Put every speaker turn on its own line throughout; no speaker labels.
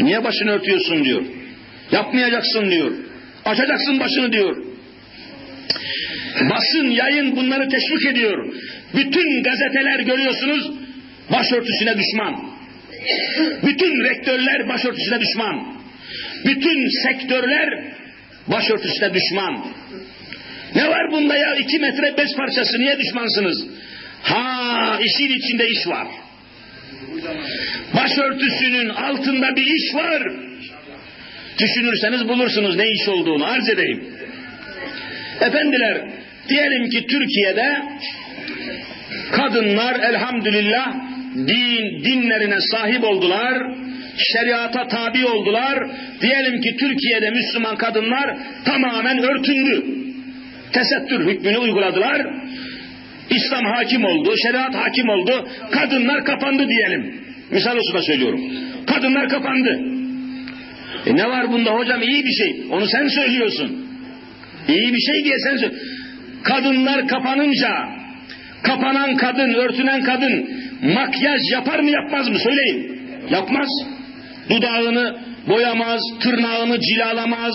Niye başını örtüyorsun diyor. Yapmayacaksın diyor. Açacaksın başını diyor. Basın, yayın bunları teşvik ediyor. Bütün gazeteler görüyorsunuz başörtüsüne düşman. Bütün rektörler başörtüsüne düşman. Bütün sektörler başörtüsüne düşman. Ne var bunda ya? iki metre bez parçası niye düşmansınız? Ha işin içinde iş var. Başörtüsünün altında bir iş var. Düşünürseniz bulursunuz ne iş olduğunu arz edeyim. Efendiler diyelim ki Türkiye'de kadınlar elhamdülillah din, dinlerine sahip oldular, şeriata tabi oldular. Diyelim ki Türkiye'de Müslüman kadınlar tamamen örtündü. Tesettür hükmünü uyguladılar. İslam hakim oldu, şeriat hakim oldu. Kadınlar kapandı diyelim. Misal olsun da söylüyorum. Kadınlar kapandı. E ne var bunda hocam iyi bir şey. Onu sen söylüyorsun. İyi bir şey diye sen söyle. Kadınlar kapanınca kapanan kadın, örtünen kadın makyaj yapar mı yapmaz mı söyleyin. Yapmaz. Dudağını boyamaz, tırnağını cilalamaz,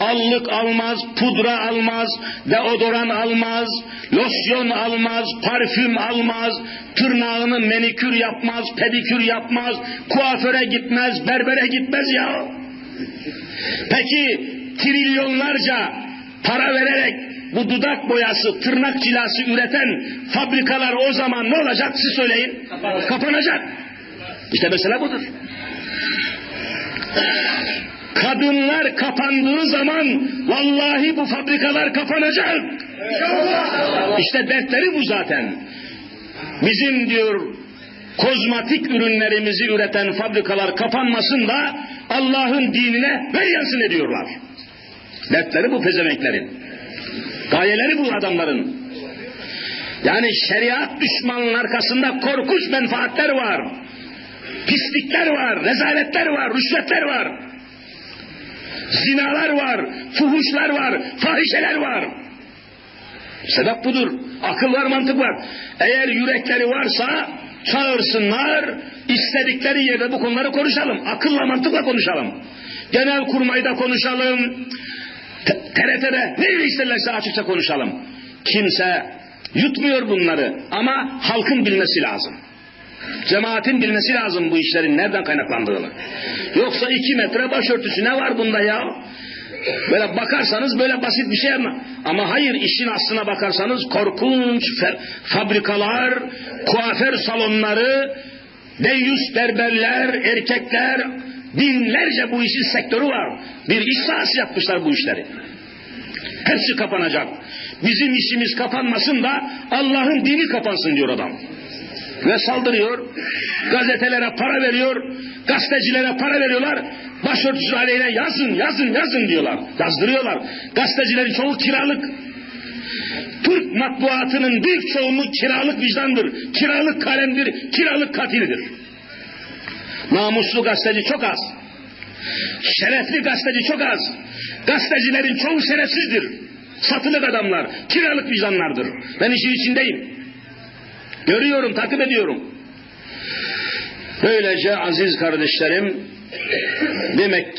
allık almaz, pudra almaz, deodoran almaz, losyon almaz, parfüm almaz, tırnağını menikür yapmaz, pedikür yapmaz, kuaföre gitmez, berbere gitmez ya. Peki trilyonlarca para vererek bu dudak boyası, tırnak cilası üreten fabrikalar o zaman ne olacak siz söyleyin? Kapanacak. İşte mesela budur. Kadınlar kapandığı zaman vallahi bu fabrikalar kapanacak. İşte dertleri bu zaten. Bizim diyor kozmatik ürünlerimizi üreten fabrikalar kapanmasın da Allah'ın dinine veryansın ediyorlar. Dertleri bu pezemeklerin. Gayeleri bu adamların. Yani şeriat düşmanının arkasında korkunç menfaatler var. Pislikler var, rezaletler var, rüşvetler var. Zinalar var, fuhuşlar var, fahişeler var. Sebep budur. Akıl var, mantık var. Eğer yürekleri varsa çağırsınlar, istedikleri yerde bu konuları konuşalım. Akılla mantıkla konuşalım. Genel kurmayda konuşalım. TRT'de ne isterlerse açıkça konuşalım. Kimse yutmuyor bunları ama halkın bilmesi lazım. Cemaatin bilmesi lazım bu işlerin nereden kaynaklandığını. Yoksa iki metre başörtüsü ne var bunda ya? Böyle bakarsanız böyle basit bir şey ama ama hayır işin aslına bakarsanız korkunç fabrikalar, kuaför salonları, deyyus berberler, erkekler, binlerce bu işin sektörü var. Bir iş sahası yapmışlar bu işleri. Hepsi kapanacak. Bizim işimiz kapanmasın da Allah'ın dini kapansın diyor adam. Ve saldırıyor. Gazetelere para veriyor. Gazetecilere para veriyorlar. Başörtüsü aleyhine yazın, yazın, yazın diyorlar. Yazdırıyorlar. Gazetecilerin çoğu kiralık. Türk matbuatının büyük çoğunluğu kiralık vicdandır. Kiralık kalemdir. Kiralık katilidir. Namuslu gazeteci çok az. Şerefli gazeteci çok az. Gazetecilerin çoğu şerefsizdir. Satılık adamlar, kiralık vicdanlardır. Ben işin içindeyim. Görüyorum, takip ediyorum. Böylece aziz kardeşlerim, demek ki